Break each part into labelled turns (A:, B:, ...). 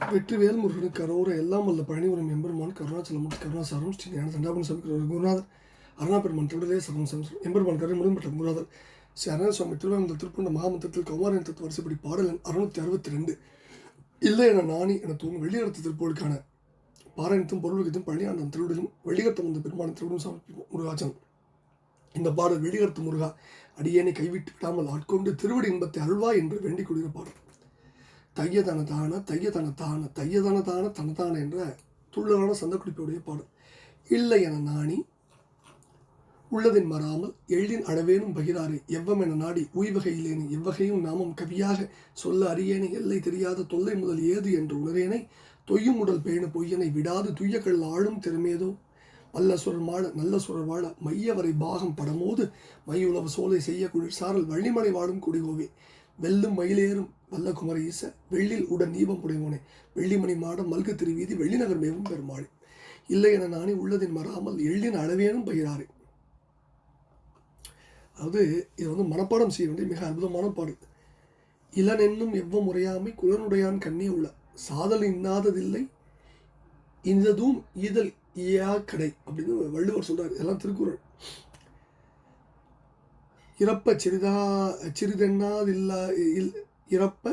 A: வெற்றிவேல் முருகனுக்கு கரோர எல்லாம் வல்ல பழனிபுரம் எம்பெருமான் கருணாச்சலம் கருணாசாரம் ஸ்ரீ ஞான தண்டாபன் சமைக்கிற குருநாதர் அருணாபெருமான் திருடலே சரம் சமஸ்கிருதம் எம்பெருமான் கரை முருகன் குருநாதர். ஸ்ரீ அரண சுவாமி திருவாரூர் திருப்பண்ட மகாமந்திரத்தில் கௌமாரன் தத்துவ வரிசைப்படி பாடல் அறுநூத்தி அறுபத்தி ரெண்டு இல்லை என நாணி என தூங்கும் வெள்ளியரத்து திருப்போருக்கான பாராயணத்தும் பொருளுக்கும் பழனியாண்டம் திருவிடலும் வெள்ளிகர்த்தம் வந்த பெருமான திருவிடும் சமர்ப்பிக்கும் முருகாச்சன் இந்த பாடல் வெள்ளிகர்த்து முருகா அடியேனை கைவிட்டு விடாமல் ஆட்கொண்டு திருவடி இன்பத்தை அருள்வா என்று வேண்டிக் கொள்கிற பாடல். தையதன தான தையதன தான தையதன தான தனதான என்ற துள்ளலான சந்தக்குடிப்புடைய பாடல். இல்லை என நாணி உள்ளதின் மறாமல் எழின் அளவேனும் பகிராறு எவ்வம் என நாடி உய்வகையிலேனே எவ்வகையும் நாமம் கவியாக சொல்ல அறியேனே எல்லை தெரியாத தொல்லை முதல் ஏது என்று உணரேனை தொய்யும் உடல் பேணு பொய்யனை விடாது துய்யக்கள் ஆளும் திறமேதோ? நல்ல சுரர் வாழ நல்ல சுரர் வாழ மையவரை பாகம் படமோது மையுளவு சோலை செய்ய குளிர் சாரல் வள்ளிமலை வாழும் குடிகோவே? வெல்லும் மயிலேறும் வல்லகுமர ஈச வெள்ளில் உடன் நீபம் புடைவோனே வெள்ளிமணி மாடம் மல்கு திருவீதி வெள்ளிநகர் மேவும் பெருமாளே. இல்லை என நானே உள்ளதின் மறாமல் எள்ளின் அளவேனும் பயிராறு அதாவது இது வந்து மனப்பாடம் செய்ய வேண்டிய மிக அற்புதமான பாடல் இளன் என்னும் எவ்வ முறையாமை குலனுடையான் கண்ணே உள்ள சாதல் இன்னாததில்லை இந்ததும் ஈதல் ஈயா கடை அப்படின்னு வள்ளுவர் சொல்கிறார் இதெல்லாம் திருக்குறள். இறப்ப சிறிதா சிறிதென்னாதில்லா இல் இறப்ப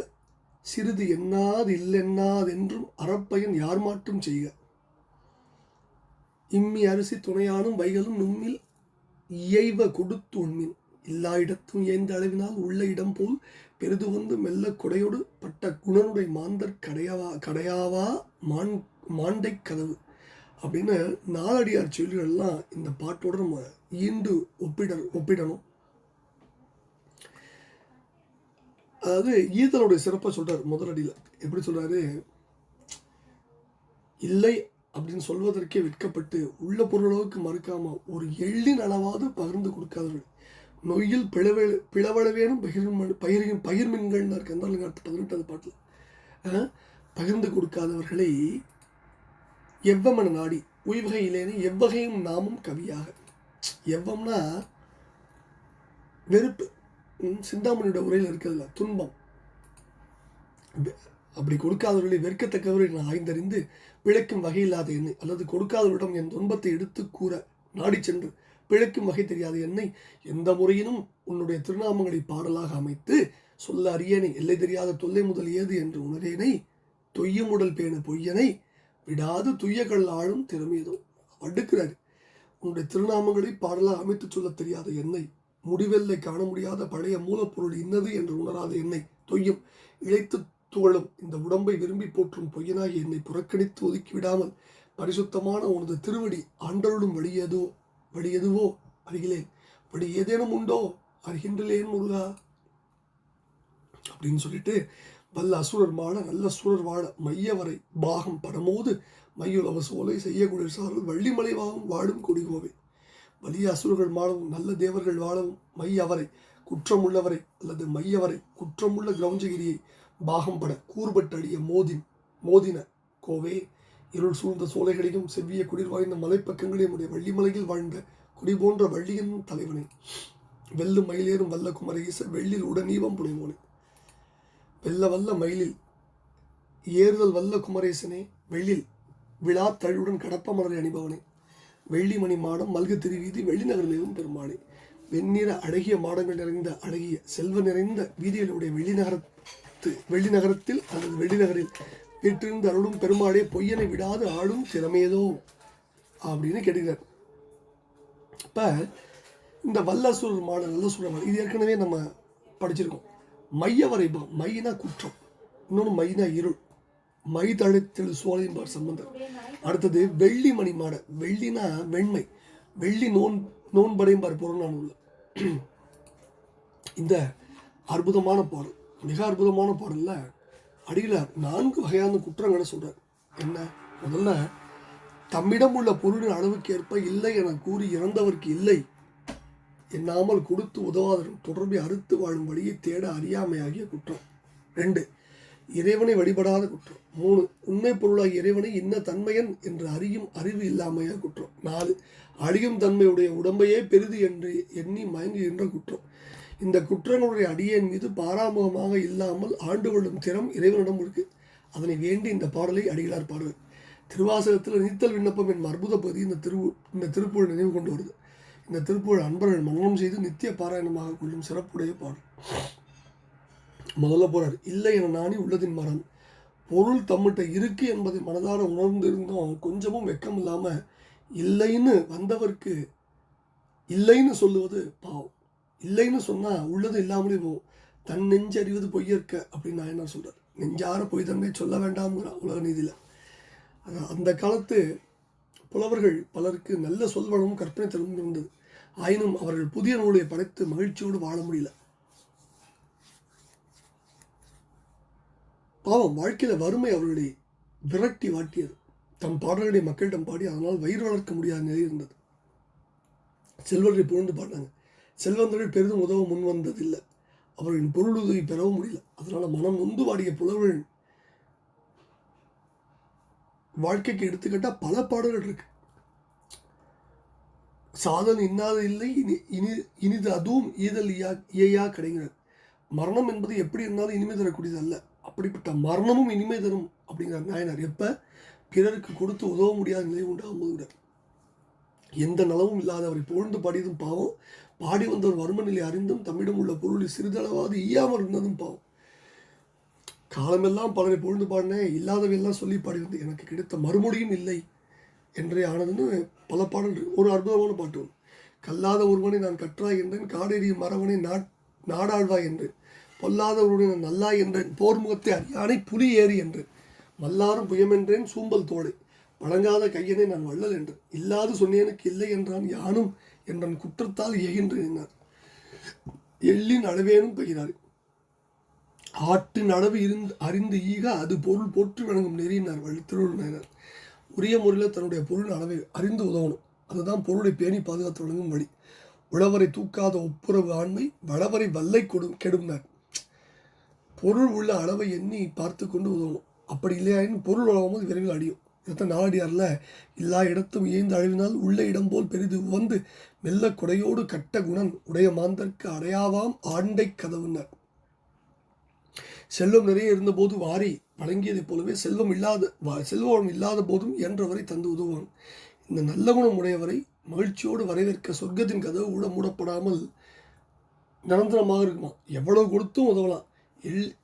A: சிறிது எண்ணாது இல்லெண்ணாதென்றும் அறப்பயன் யார் மாற்றும் செய்க? இம்மி அரிசி துணையானும் வைகளும் நும்மில் இயைவ கொடுத்து உண்மின். எல்லா இடத்தும் ஏந்த அளவினால் உள்ள இடம் போல் பெரிது வந்து மெல்ல கொடையோடு பட்ட குணனுடைய மாந்தர் கடையாவா கடையாவா? மான் மாண்டை கதவு. அப்படின்னு நாலடியார் சொல்லிகள்லாம் இந்த பாட்டோட நம்ம ஈண்டு ஒப்பிட ஒப்பிடணும். அதாவது ஈதலுடைய சிறப்பை சொல்கிறார் முதலடியில். எப்படி சொல்கிறாரு இல்லை அப்படின்னு சொல்வதற்கே விற்கப்பட்டு உள்ள பொருளவுக்கு மறுக்காமல் ஒரு எள்ளின் அளவாவது பகிர்ந்து கொடுக்காதவர்கள். நொய்யில் பிளவே பிளவளவேனும் பகிர் பயிரின் பயிர் மின்கள்னு இருக்கு. அந்த பதினெட்டாவது பாட்டில். பகிர்ந்து கொடுக்காதவர்களை எவ்வமன நாடி உய்வகையிலேனே எவ்வகையும் நாமும் கவியாக. எவ்வம்னா வெறுப்பு. சிந்தாமணியோட உரையில் இருக்கிறதுல துன்பம். அப்படி கொடுக்காதவர்களை வெறுக்கத்தக்கவரை நான் ஆய்ந்தறிந்து பிழைக்கும் வகையில்லாத என்னை அல்லது கொடுக்காதவரிடம் என் துன்பத்தை எடுத்து கூற நாடி சென்று பிழைக்கும் வகை தெரியாத என்னை எந்த முறையினும் உன்னுடைய திருநாமங்களை பாடலாக அமைத்து சொல்ல அறியேனை எல்லை தெரியாத தொல்லை முதல் ஏது என்று உணரேனை தொய்யும் உடல் பேண பொய்யனை விடாது துய்யகள் ஆளும் திறமையதும் அடுக்கிறார் உன்னுடைய திருநாமங்களை பாடலாக அமைத்து சொல்லத் தெரியாத என்னை முடிவெல்லை காண முடியாத பழைய மூலப்பொருள் இன்னது என்று உணராத என்னை தொய்யும் இழைத்து துவளும். இந்த உடம்பை விரும்பி போற்றும் பொய்யனாகி என்னை புறக்கணித்து ஒதுக்கிவிடாமல் பரிசுத்தமான உனது திருவடி ஆண்டருளும் வழியதோ வழியதுவோ வழி அறிகிலேன் வழி ஏதேனும் உண்டோ அறிகின்றலேன் முருகா. அப்படின்னு சொல்லிட்டு வல்ல அசுரர் மாட நல்ல சுரர் வாழ மையவரை பாகம் படமோது மையுளவ சோலை செய்யக்கூடிய சாரல் வள்ளிமலை வாழும் வாழும் கொடிகோவை. வலிய அசுரர்கள் வாழவும் நல்ல தேவர்கள் வாழவும் மையவரை குற்றமுள்ளவரை அல்லது மையவரை குற்றமுள்ள கிரௌஞ்சகிரியை பாகம் பட கூறுபட்டடிய மோதின் மோதின கோவே இருள் சூழ்ந்த சோலைகளையும் செவ்விய குளிர் வாய்ந்த மலைப்பக்கங்களையும் உடைய வள்ளிமலையில் வாழ்ந்த குடி போன்ற வள்ளியின் தலைவனை. வெல்லு மயிலேறும் வல்ல குமரேச வெள்ளில் உடனீவம் புனைவோனே. வெல்ல வல்ல மயிலில் ஏறுதல் வல்ல குமரேசனே வெள்ளில் விழா தழுவுடன் கடப்ப மலரை அணிபவனே. வெள்ளிமணி மாடம் மல்கு திருவீதி வெள்ளிநகர் மேலும் பெருமாளே. வெண்ணிற அழகிய மாடங்கள் நிறைந்த அழகிய செல்வ நிறைந்த வீதிகளுடைய வெள்ளிநகரத்து வெள்ளிநகரத்தில் அல்லது வெள்ளிநகரில் வீட்டிலிருந்து அருளும் பெருமாளே பொய்யனை விடாது ஆளும் திறமையதோ? அப்படின்னு கேட்டுக்கிறார். இப்போ இந்த வல்லசூரர் மாடல் நல்லசூர் மாடல் இது ஏற்கனவே நம்ம படிச்சிருக்கோம். மைய வரைபம் மைனா குற்றம் இன்னொன்று மைனா இருள். மை தழுத்தில் சோழையம்பார் சம்பந்தர். அடுத்தது வெள்ளி மணி மாட வெள்ளினா வெண்மை வெள்ளி நோன் நோன்படையும்பார் புறநான் உள்ள இந்த அற்புதமான பாடல் மிக அற்புதமான பாடலில் அடியில் நான்கு வகையான குற்றங்களை சொல்கிறார் என்ன? முதல்ல தம்மிடம் உள்ள பொருளின் அளவுக்கு ஏற்ப இல்லை என கூறி இறந்தவர்க்கு இல்லை. எண்ணாமல் கொடுத்து உதவாதரும் தொடர்பை அறுத்து வாழும் வழியை தேட அறியாமையாகிய குற்றம். ரெண்டு இறைவனை வழிபடாத குற்றம். மூணு உண்மை பொருளாகிய இறைவனை இன்ன தன்மையன் என்று அறியும் அறிவு இல்லாமையாக குற்றம். நாலு அழியும் தன்மையுடைய உடம்பையே பெரிது என்று எண்ணி மயங்குகின்ற குற்றம். இந்த குற்றங்களுடைய அடியேன் மீது பாராமுகமாக இல்லாமல் ஆண்டு கொள்ளும் திறம் இறைவனிடம் இருக்கு. அதனை வேண்டி இந்த பாடலை அடிகளார் பாடுவர். திருவாசகத்தில் நீத்தல் விண்ணப்பம் என் அற்புத பகுதி இந்த திரு இந்த திருப்புழை நினைவு கொண்டு வருது. இந்த திருப்புகழ் அன்பர்கள் மனனம் செய்து நித்திய பாராயணமாக கொள்ளும் சிறப்புடைய பாடல். முதல்ல போறார் இல்லை என நானே உள்ளதின் மரம் பொருள் தம்மிட்ட இருக்கு என்பதை மனதார உணர்ந்திருந்தும். கொஞ்சமும் வெக்கம் இல்லாமல் இல்லைன்னு வந்தவருக்கு இல்லைன்னு சொல்லுவது பாவம். இல்லைன்னு சொன்னால் உள்ளது இல்லாமலே போகும். தன் நெஞ்சு அறிவது பொய்யற்க அப்படின்னு நான் என்ன சொல்கிறார் நெஞ்சார பொய் தன்மை சொல்ல வேண்டாம்ங்கிறான் உலக நீதியில். அந்த காலத்து புலவர்கள் பலருக்கு நல்ல சொல்வனமும் கற்பனை திறந்து இருந்தது. ஆயினும் அவர்கள் புதிய நூலை படைத்து மகிழ்ச்சியோடு வாழ முடியல. பாவம் வாழ்க்கையில் வறுமை அவர்களை விரட்டி வாட்டியது. தம் பாடல்களை மக்களிடம் பாடி அதனால் வயிறு வளர்க்க முடியாத நிலை இருந்தது. செல்வர்களை புகழ்ந்து பாடினாங்க. செல்வந்தர்கள் பெரிதும் உதவ முன் வந்ததில்லை. அவர்களின் பொருள் உதவி பெறவும் முடியல. அதனால் மனம் நொந்து வாடிய புலவர்கள் வாழ்க்கைக்கு எடுத்துக்கிட்டால் பல பாடல்கள் இருக்கு. சாதன் இன்னாத இல்லை இனி இனி இனிது அதுவும் ஈதல் இயா இயையா கிடைங்கிறது மரணம் என்பது எப்படி இருந்தாலும் இனிமே தரக்கூடியது அல்ல அப்படிப்பட்ட மரணமும் இனிமை தரும் அப்படிங்கிறார் நாயனார் எப்போ? பிறருக்கு கொடுத்து உதவ முடியாத நிலை உண்டாகும் போதுங்கிறார் எந்த நலமும் இல்லாதவரை புகழ்ந்து பாடியதும் பாவம். பாடி வந்தவர் வறும நிலை அறிந்தும் தம்மிடம் உள்ள பொருளை சிறிதளவாவது ஈயாமல் இருந்ததும் பாவம். காலமெல்லாம் பலரை புகழ்ந்து பாடினேன் இல்லாதவையெல்லாம் சொல்லி பாடி வந்து எனக்கு கிடைத்த மறுமொழியும் இல்லை என்றே ஆனதுன்னு பல பாடல் ஒரு அற்புதமான பாட்டு கல்லாத ஒருவனை நான் கற்றாய் என்றேன் காடேறிய மரவனை நாட் நாடாழ்வாய் என்றேன் பொல்லாத நல்லா என்றேன் போர் என்றேன் போர்முகத்தை அறியானை புலி ஏறி என்றேன் மல்லாரும் புயமென்றேன் சூம்பல் தோளை வழங்காத கையனை நான் வள்ளல் என்றேன் இல்லாது சொன்னேனுக்கு இல்லை என்றான் யானும் என்றன் குற்றத்தால் எகின்றேன் என்னார் எள்ளின் அளவேனும் பெய்கிறார். ஆட்டின் அளவு இருந்து அறிந்து ஈக அது பொருள் போற்று வழங்கும் நெறியினார் வழி உரிய முறையில் தன்னுடைய பொருள் அளவை அறிந்து உதவணும். அதுதான் பொருளை பேணி பாதுகாத்து வழங்கும் வழி. உழவரை தூக்காத ஒப்புரவு ஆண்மை வளவரை வல்லை கொடு கெடும்னார். பொருள் உள்ள அளவை எண்ணி பார்த்து கொண்டு உதவணும். அப்படி இல்லையாயின் பொருள் வழங்கும் போது விரைவில் அடியும் இதைத்தான் நாளடியாரில் எல்லா இடத்தும் இயந்து அழிவினால் உள்ள இடம் போல் பெரிது வந்து மெல்ல குடையோடு கட்ட குணன் உடைய மாந்தற்கு அடையாவாம் ஆண்டை கதவுனர் செல்வம் நிறைய இருந்தபோது வாரி வழங்கியதைப் போலவே செல்வம் இல்லாத வா- செல்வம் இல்லாத போதும் இயன்றவரை தந்து உதவுவான். இந்த நல்ல குணம் உடையவரை மகிழ்ச்சியோடு வரவேற்க சொர்க்கத்தின் கதவு கூட மூடப்படாமல் நிரந்தரமாக இருக்குமா எவ்வளவு கொடுத்தும் உதவலாம். எல்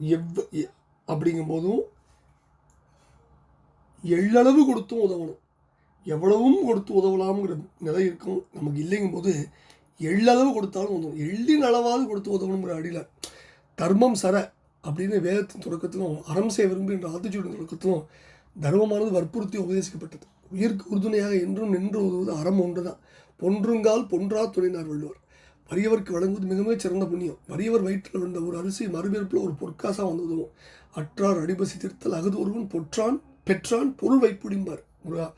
A: எவ் எ- அப்படிங்கும்போதும் எள்ளளவு கொடுத்தும் உதவணும். எவ்வளவும் கொடுத்து உதவலாம்ங்கிற நிலை இருக்கும். நமக்கு இல்லைங்கும் போது எள்ளளவு கொடுத்தாலும் உதவும். எள்ளின் அளவாவது கொடுத்து உதவணுங்கிற அடியில் தர்மம் சர அப்படின்னு வேதத்தின் தொடக்கத்திலும் அறம் செய்ய விரும்புகின்ற ஆத்திச்சூடின் தொடக்கத்திலும் தர்மமானது வற்புறுத்தி உபதேசிக்கப்பட்டது. உயிருக்கு உறுதுணையாக என்றும் நின்று உதவுவது அறம் ஒன்றுதான். பொன்றுங்கால் பொன்றா துணைனார் வள்ளுவர். வறியவருக்கு வழங்குவது மிக மிக சிறந்த புண்ணியம். வறியவர் வயிற்றில் விழுந்த ஒரு அரிசி மறுபிறப்பில் ஒரு பொற்காசா வந்து உதவும் அற்றார் அடிபசி திருத்தல் அகுது ஒருவன் பொற்றான் பெற்றான் பொருள் வைப்புடிம்பார். முருகா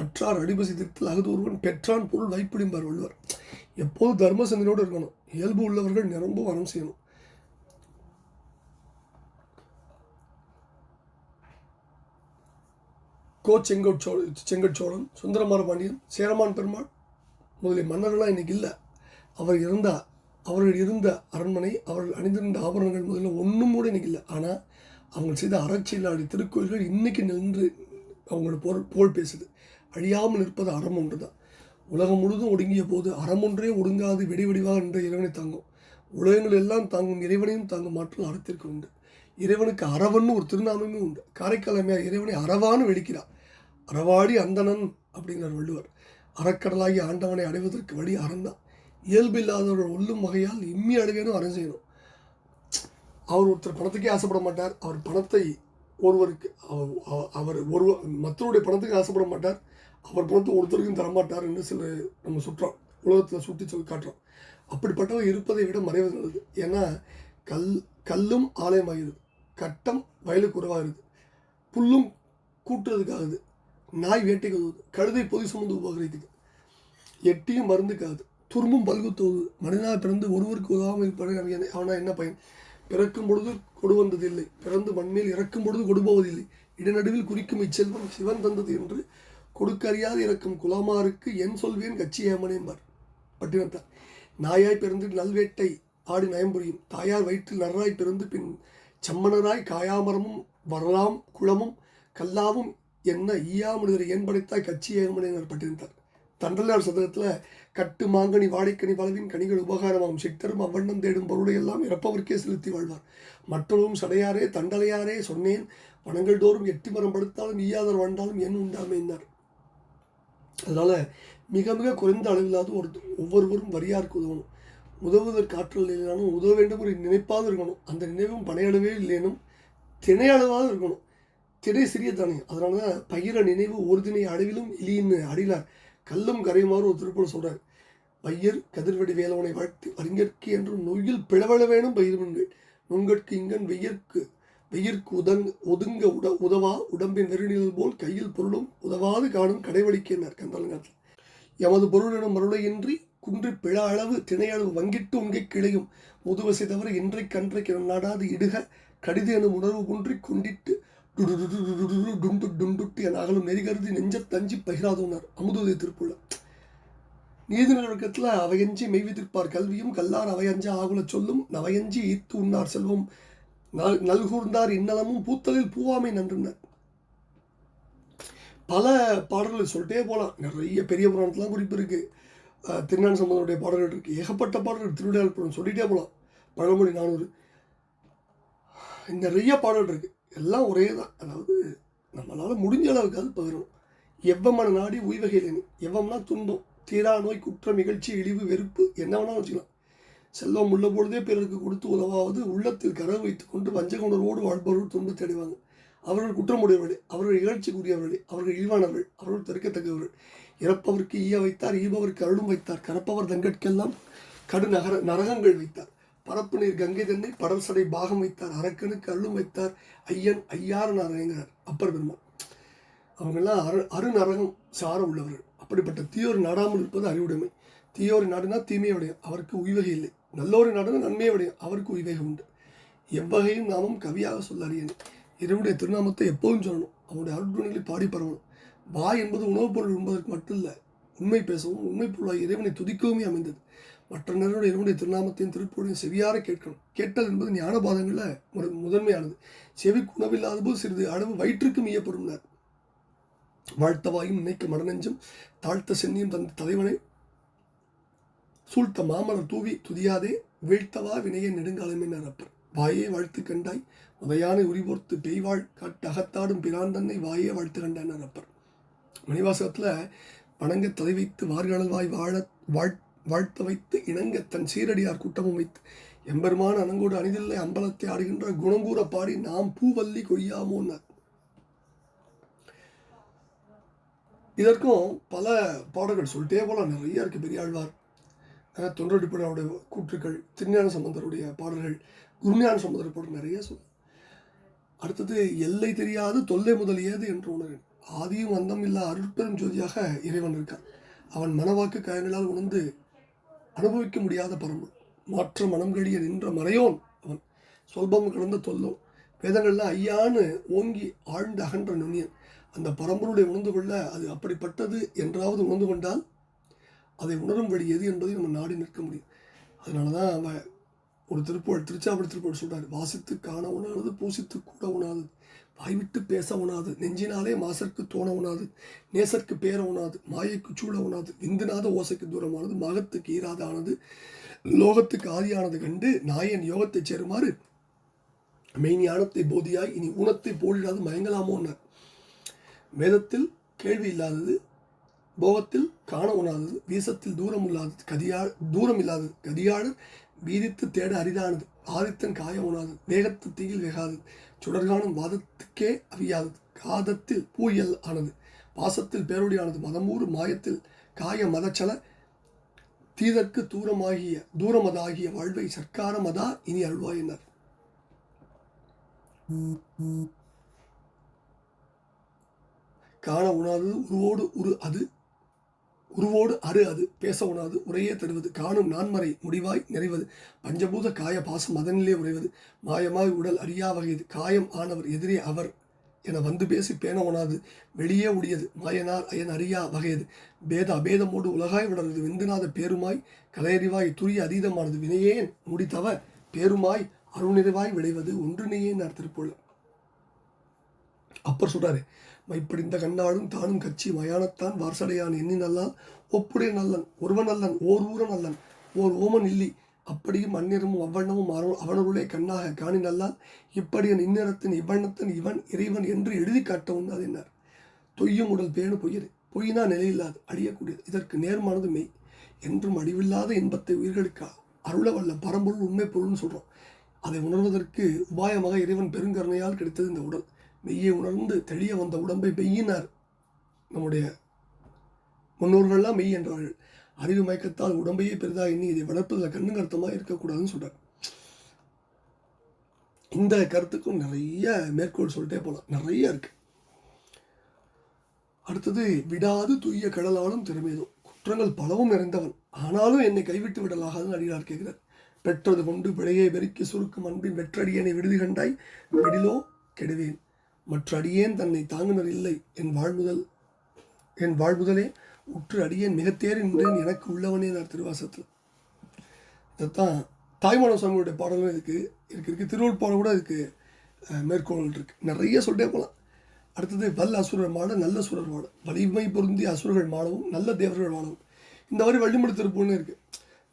A: அற்றார் அடிபசி திருத்தல் அகுது ஒருவன் பெற்றான் பொருள் வைப்புடிம்பார் வள்ளுவர். எப்போது தர்ம சிந்தனையோடு இருக்கணும்? இயல்பு உள்ளவர்கள் நிரம்ப வரம் செய்யணும். கோ செங்கோட்சோ செங்கட்சோழன் சுந்தரமார பாண்டியன் சேரமான் பெருமாள் முதலிய மன்னர்கள்லாம் இன்னைக்கு இல்லை. அவர் இருந்த அவர்கள் இருந்த அரண்மனை அவர்கள் அணிந்திருந்த ஆபரணங்கள் முதல்ல ஒன்றும் கூட இன்றைக்கி இல்லை. ஆனால் அவங்க செய்த அறச்செயலாடி திருக்கோயில்கள் இன்றைக்கி நின்று அவங்களோட புகழ் புகழ் பேசுது. அழியாமல் இருப்பது அறம் ஒன்று தான் உலகம் முழுதும் ஒடுங்கிய போது அறம் ஒன்றே ஒடுங்காது வெடி வெடிவாக என்ற இறைவனை தாங்கும். உலகங்கள் எல்லாம் தாங்கும் இறைவனையும் தாங்கும் மாற்றல் அறத்திற்கு உண்டு. இறைவனுக்கு அறவன்னு ஒரு திருநாமமே உண்டு. காரைக்கால் இறைவனை அறவான்னு வெடிக்கிறார் அறவாடி அந்தணன் அப்படிங்கிறார் வள்ளுவர். அறக்கடலாகி ஆண்டவனை அடைவதற்கு வழி அறந்தான் இயல்பு இல்லாதவர்கள் உள்ளும் வகையால் இம்மி அடைவேனும் அரண் செய்யணும். அவர் ஒருத்தர் பணத்துக்கே ஆசைப்பட மாட்டார். அவர் பணத்தை ஒருவருக்கு அவ- அவர் ஒருவர் மற்றவருடைய பணத்துக்கு ஆசைப்பட மாட்டார். அவர் பணத்தை ஒருத்தருக்கும் தரமாட்டார் என்று சில நம்ம சுற்றோம். உலகத்தில் சுட்டி சொல்லி காட்டுறோம். அப்படிப்பட்டவர் இருப்பதை விட மறைவது நல்லது. ஏன்னா கல் கல்லும் ஆலயமாகிறது கட்டம் வயலுக்கு உறவாகிறது புல்லும் கூட்டுறதுக்காகுது நாய் வேட்டைக்கு உதவுது கழுதை பொதி சுமந்து உபகரிக்குது எட்டியும் மருந்துக்காகுது துரும்பும் பல்குத்தோது. மனிதனாக பிறந்து ஒருவருக்கு உதவாமல் இருப்பாரு ஆனால் என்ன- என்ன பயன்? பிறக்கும் பொழுது கொடு வந்ததில்லை. பிறந்து மண்மேல் இறக்கும் பொழுது கொடுபோவதில்லை இடநடுவில் குறிக்கும் இச்செல்வம் சிவன் தந்தது என்று கொடுக்கறியாது இறக்கும் குலாமாருக்கு என் சொல்வேன் கட்சி ஏமனேம்பார் பட்டினத்தார். நாயாய் பிறந்து நல்வேட்டை ஆடி நயம்புரியும் தாயார் வயிற்றில் நர்ராய் பிறந்து பின் சம்மணராய் காயாமரமும் வரலாம் குளமும் கல்லாவும் என்ன ஈயாமனிதரை ஏன் படைத்தாய் கட்சி ஏகமனிதர் பட்டிருந்தார் தண்டலார் சதகத்தில் கட்டு மாங்கனி வாழைக்கனி வளவின் கனிகள் உபகாரமாகும் சித்தரும் அவ்வண்ணம் தேடும் பொருளை எல்லாம் இறப்பவர்க்கே செலுத்தி வாழ்வார். மற்றொரும் சடையாரே தண்டலையாரே சொன்னேன். வனங்கள் தோறும் எட்டி மரம் படுத்தாலும் ஈயாதர் வாழ்ந்தாலும் என் உண்டாமைந்தார் அதனால் மிக மிக குறைந்த அளவிலாவது ஒரு ஒவ்வொருவரும் வரியாருக்கு உதவணும் உதவுவதற்கு ஆற்றல் இல்லைனாலும் உதவ வேண்டும் ஒரு நினைப்பாக இருக்கணும். அந்த நினைவும் பனையளவே இல்லைனும் திணையளவாக இருக்கணும். திணை சிறிய தானே அதனால தான் பயிர நினைவு ஒரு திணை அளவிலும் இலின்னு அடிலார். கல்லும் கரையுமாறு ஒரு திருப்பூர் சொல்கிறார் பையர் கதிர்வெடி வேலவனை வாழ்த்து அறிஞர்க்கு என்றும் நொய்யில் பிளவள வேணும் பயிர்மன்கள் நுங்கட்கு இங்கன் வெயிற்கு வெயிற்கு உதங் ஒதுங்க உட உதவா உடம்பின் நெருநிலை போல் கையில் பொருளும் உதவாது காணும் கடைவழிக்கின்றார் கந்தலங்காட்டில் எமது பொருளிடம் மருளையின்றி குன்றி பிழ அளவு திணையளவு வங்கிட்டு உங்கை கிளையும். முதுவசை தவிர இன்றைக்கு அன்றைக்கு நாடாது இடுக கடிது எனும் உணர்வு குன்றி கொண்டிட்டு டுடுடுடுடுடுடு டுண்டு டுண்டுட்டு என அகலும் நெறிகருதி நெஞ்சத் தஞ்சி பகிராதுனார் அமுதுதை திருப்புள்ள நீதிநடக்கத்தில் அவையஞ்சி மெய்விதிர்ப்பார் கல்வியும் கல்லார் அவையஞ்சா ஆகுல சொல்லும் நவையஞ்சி ஈத்து உண்ணார் செல்வம் நல் நல்கூர்ந்தார் இன்னலமும் பூத்தலில் பூவாமை நன்றுனர் பல பாடல்கள் சொல்லிட்டே போகலாம் நிறைய பெரிய புராணத்துலாம் குறிப்பு இருக்குது திருநான் சம்பந்தனுடைய பாடல்கள் இருக்குது ஏகப்பட்ட பாடல்கள் திருவிடையாள் புராணம் சொல்லிகிட்டே போகலாம் பழமொழி நானூறு நிறைய பாடல் இருக்குது எல்லாம் ஒரே தான். அதாவது நம்மளால் முடிஞ்ச அளவுக்கு அது பகிரணும் எவ்வமான நாடி உய்வகையில் எவ்வம்னா துன்பம் தீரா நோய் குற்றம் நிகழ்ச்சி இழிவு வெறுப்பு என்ன வேணாலும் வச்சுக்கலாம். செல்வம் உள்ள பொழுதே பிறருக்கு கொடுத்து உதவாவது உள்ளத்தில் கரவு வைத்துக் கொண்டு வஞ்சக உணர்வோடு வாழ்பவர்கள் துன்பத்தை அடைவாங்க அவர்கள் குற்றமுடையவர்களே அவர்கள் இகழ்ச்சிக்குரியவர்களே அவர்கள் இழிவானவர்கள் அவர்கள் தடுக்கத்தக்கவர்கள். இறப்பவருக்கு ஈய வைத்தார் ஈபவருக்கு அருளும் வைத்தார் கரப்பவர் தங்கட்கெல்லாம் கடு நகர நரகங்கள் வைத்தார். பரப்பு நீர் கங்கை தன்னை படல் சடை பாகம் வைத்தார் அரக்கனுக்கு அருளும் வைத்தார் ஐயன் ஐயாறு நாராயணர் அப்பர் பெருமாள். அவங்கெல்லாம் அரு அருநரகம் சார உள்ளவர்கள். அப்படிப்பட்ட தீயோர் நாடாமல் இருப்பது அறிவுடைமை. தீயோர் நாடுனா தீமையை உடையும் அவருக்கு உய்வகை இல்லை. நல்லோரை நாடுனா நன்மையை உடையும் அவருக்கு உய்வகை உண்டு. எவ்வகையும் நாமும் கவியாக சொல்ல அறியணும் இறைவனுடைய திருநாமத்தை எப்போதும் சொல்லணும். அவனுடைய அருட்குணங்களை பாடி பரவணும். வாய் என்பது உணவுப் பொருள் உண்பதற்கு மட்டும் இல்லை உண்மை பேசவும் உண்மை பொருளாக இறைவனை துதிக்கவுமே அமைந்தது. மற்ற நேரோட இறைவனுடைய திருநாமத்தையும் திருப்பூரையும் செவியார கேட்கணும். கேட்டல் என்பது ஞானபாதங்களில் ஒரு முதன்மையானது. செவிக்கு உணவில்லாத போது சிறிது அளவு வயிற்றுக்கு மீயப்படும்னார் வாழ்த்தவாயும் நினைக்க மடநெஞ்சும் தாழ்த்த சென்னியும் தந்த தலைவனை சூழ்த்த மாமலர் தூவி துதியாதே வீழ்த்தவா வினையை நெடுங்காலமே நிரப்பர் வாயே வாழ்த்து கண்டாய் உதயானை உரிபோர்த்து பெய்வாள் காட்டு அகத்தாடும் பிரான் தன்னை வாயே வாழ்த்து கண்டான் அப்பர் மணிவாசகத்தில் வணங்க தலை வைத்து வார்கடல் வாய் வாழ வாழ் வாழ்த்த வைத்து இணங்க தன் சீரடியார் கூட்டமும் வைத்து எம்பெருமான அனங்கோடு அணிதில்லை அம்பலத்தை ஆடுகின்ற குணங்கூற பாடி நாம் பூவல்லி கொய்யாமோன்னார் இதற்கும் பல பாடல்கள் சொல்லிட்டே போல நிறைய இருக்குது பெரியாழ்வார் தொண்டடிப்படையோடைய கூற்றுக்கள் திருஞான சம்பந்தருடைய பாடல்கள் குருஞான சம்பந்தர் பாடல் நிறைய சொல்லும் அடுத்தது எல்லை தெரியாது தொல்லை முதலியது என்று உணர்வேன் ஆதியும் அந்தம் இல்லா அருட்பெரும் ஜோதியாக இறைவன் இருக்கான். அவன் மனவாக்கு காயங்களால் உணர்ந்து அனுபவிக்க முடியாத பரம்பு மாற்ற மனம் கழிய நின்ற மறையோன் அவன். சொல்பம் கலந்த தொல்லோன் வேதங்களில் ஐயான்னு ஓங்கி ஆழ்ந்து அகன்ற நுண்ணியன். அந்த பரம்பருடைய உணர்ந்து கொள்ள அது அப்படிப்பட்டது என்றாவது உணர்ந்து கொண்டால் அதை உணரும் வழி எது என்பதை நம்ம நாடி நிற்க முடியும். அதனால தான் அவன் ஒரு திருப்பூர் திருச்சாவடி திருப்பூர் சொல்கிறார் வாசித்து காண உணாது பூசித்து கூட உணாது வாய்விட்டு பேச உணாது. நெஞ்சினாலே மாசற்கு தோண உணாது. நேசற்கு பேர உணாது. மாயைக்கு சூழ உணாது. விந்துநாத ஓசைக்கு தூரமானது. மகத்துக்கு ஈராதானது லோகத்துக்கு ஆதியானது கண்டு நாயன் யோகத்தை சேருமாறு மெய்ஞானத்தை போதியாய். இனி ஊனத்தை போலிடாது மயங்கலாமோன்னார் வேதத்தில் கேள்வி இல்லாதது போகத்தில் காண உணாதது வீசத்தில் தூரம் இல்லாதது கதியா தூரம் இல்லாதது கதியாளர் வீதித்து தேட அரிதானது. ஆதித்தன் காய உணாது வேகத்து தீயில் வேகாது. சுடர்கானும் வாதத்துக்கே அறியாது காதத்தில் பூயல் ஆனது. பாசத்தில் பேரொடியானது மதமூறு மாயத்தில் காய மதச்சல தீதற்கு தூரமாகிய தூரமதாகிய வாழ்வை சர்க்கார மதா இனி அருள்வாயினர். காண உணாதது உருவோடு உரு அது உருவோடு அரு அது பேச உணாது உரையே தருவது காணும் நான்மறை முடிவாய் நிறைவது பஞ்சபூத காய பாசம் அதனிலே உறைவது மாயமாய் உடல் அறியா வகையது காயம் ஆனவர் எதிரே அவர் என வந்து பேசி பேண உணாது வெளியே உடையது மாயனார் அயன் அறியா வகையது பேத அபேதமோடு உலகாய் விடறது விந்துநாத பேருமாய் கலையறிவாய் துரிய அதீதமானது வினையேன் முடித்தவ பேருமாய் அருள் விளைவது ஒன்றினையே நான் திருப்பொழு அப்பர் சொல்றாரு மைப்பிடிந்த கண்ணாடும் தானும் கட்சி மயானத்தான் வாரசடையான் எண்ணி நல்லான் ஒப்புடைய நல்லன் ஒருவன் அல்லன் ஓர் ஊர நல்லன் ஓர் ஓமன் இல்லி. அப்படியும் அந்நிறமும் அவ்வண்ணமும் அரு- அவனருளே கண்ணாக காணி நல்லான் இப்படியன் இந்நிறத்தின் இவ்வண்ணத்தின் இவன் இறைவன் என்று எழுதி காட்டவும் அது என்னார்? தொய்யும் உடல் பேணு பொய்யது. பொய்னா நிலையில்லாது அழியக்கூடியது. இதற்கு நேர்மானது மெய். என்றும் அழிவில்லாத இன்பத்தை உயிர்களுக்கு அருளவல்ல பரம்பொருள் உண்மை பொருள்னு சொல்கிறோம் அதை உணர்வதற்கு உபாயமாக இறைவன் பெருங்கருணையால் கிடைத்தது இந்த உடல். மெய்யை உணர்ந்து தெளிய வந்த உடம்பை மெய்யினார் நம்முடைய முன்னோர்கள்லாம் மெய் என்றார்கள். அறிவு மயக்கத்தால் உடம்பையே பெரிதாக எண்ணி இதை வளர்ப்பதில் கண்ணு கருத்தமாக இருக்கக்கூடாதுன்னு சொல்கிறார் இந்த கருத்துக்கும் நிறைய மேற்கோள் சொல்லிட்டே போகலாம் நிறைய இருக்கு. அடுத்தது விடாது தூய கடலாலும் திறமேதும் குற்றங்கள் பலவும் நிறைந்தவன். ஆனாலும் என்னை கைவிட்டு விடலாகாதுன்னு அடியார் கேட்கிறார். பெற்றது கொண்டு பிழையை வெறுக்கி சுருக்கும் அன்பின் வெற்றடியனை விடுதி கண்டாய் விடிலோ கெடுவேன். மற்ற அடியேன் தன்னை தாங்குனர் இல்லை. என் வாழ்முதல் என் வாழ்முதலே உற்று அடியேன் மிகத்தேறி நின்றேன் எனக்கு உள்ளவனே நான் திருவாசத்தில் இதைத்தான் தாய்மான சுவாமியுடைய பாடலும் இருக்குது இருக்கு இருக்கு. திருவள்ளுவர் கூட இதுக்கு மேற்கோள் இருக்கு. நிறைய சொல்லிட்டே போகலாம் அடுத்தது வல் அசுரர் மாட நல்ல சுரர் மாட. வலிமை பொருந்தி அசுரர்கள் மாடவும் நல்ல தேவர்கள் மாடவும். இந்த மாதிரி வள்ளிமொழி திருப்பூர்னு இருக்குது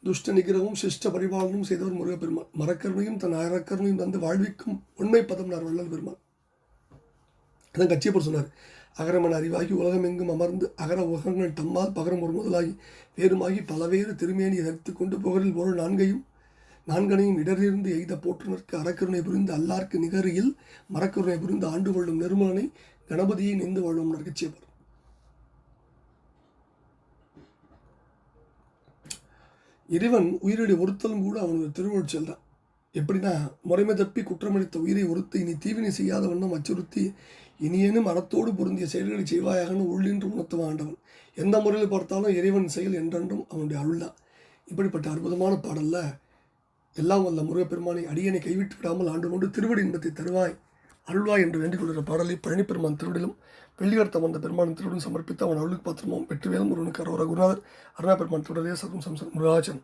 A: துஷ்ட நிகரவும் சிஷ்ட பரிபாலனும் செய்தவர் முருகப்பெருமான். மரக்கருணையும் தன் அறக்கருணையும் தந்து வாழ்விக்கும் உண்மை பதம் நார் வள்ளல் பெருமான். அதான் கச்சியப்பர் சொன்னார். அகரமன் அறிவாகி உலகமெங்கும் அமர்ந்து அகர உலகங்கள் தம்மால் பகரம் ஒரு முதலாகி வேறுமாகி பலவேறு திருமேனி தரித்து கொண்டு புகழில் ஒரு நான்கையும் நான்கனையும் இடரிலிருந்து எய்த போற்றுனருக்கு அறக்கருணை புரிந்து அல்லார்க்கு நிகரில் மரக்கருணை புரிந்து ஆண்டு கொள்ளும் நிர்மலனை கணபதியை நின்று வாழும் நற்கட்சியப்பர் இறைவன் உயிரடி ஒருத்தலும் கூட அவனது திருவள்ளுவர் செல்றான். எப்படின்னா முறைமை தப்பி குற்றமளித்த உயிரை ஒருத்தி இனி தீவினை செய்யாத வண்ணம் அச்சுறுத்தி இனியேனும் அறத்தோடு பொருந்திய செயல்களை செய்வாயாகனு உள்ளின்று உணர்த்துவான் ஆண்டவன். எந்த முறையில் பார்த்தாலும் இறைவன் செயல் என்றென்றும் அவனுடைய அருள்தான். இப்படிப்பட்ட அற்புதமான பாடல்ல எல்லாம் வல்ல முருகப்பெருமானை அடியனை கைவிட்டு விடாமல் ஆண்டு கொண்டு திருவடி இன்பத்தை தருவாய் அருள்வாய் என்று வேண்டிக் கொள்கிற பாடலை பழனிப்பெருமான் திருவிடிலும் வெள்ளிகர்த்தம் வந்த பெருமான் திருவிடும் சமர்ப்பித்து அவன் அருளுக்கு பாத்திரமும் வெற்றிவேல் முருகனுக்கு அரோர குருநாதர் அருணா பெருமான் திருடலே சர்வம் சம்சன் முருகாச்சன்.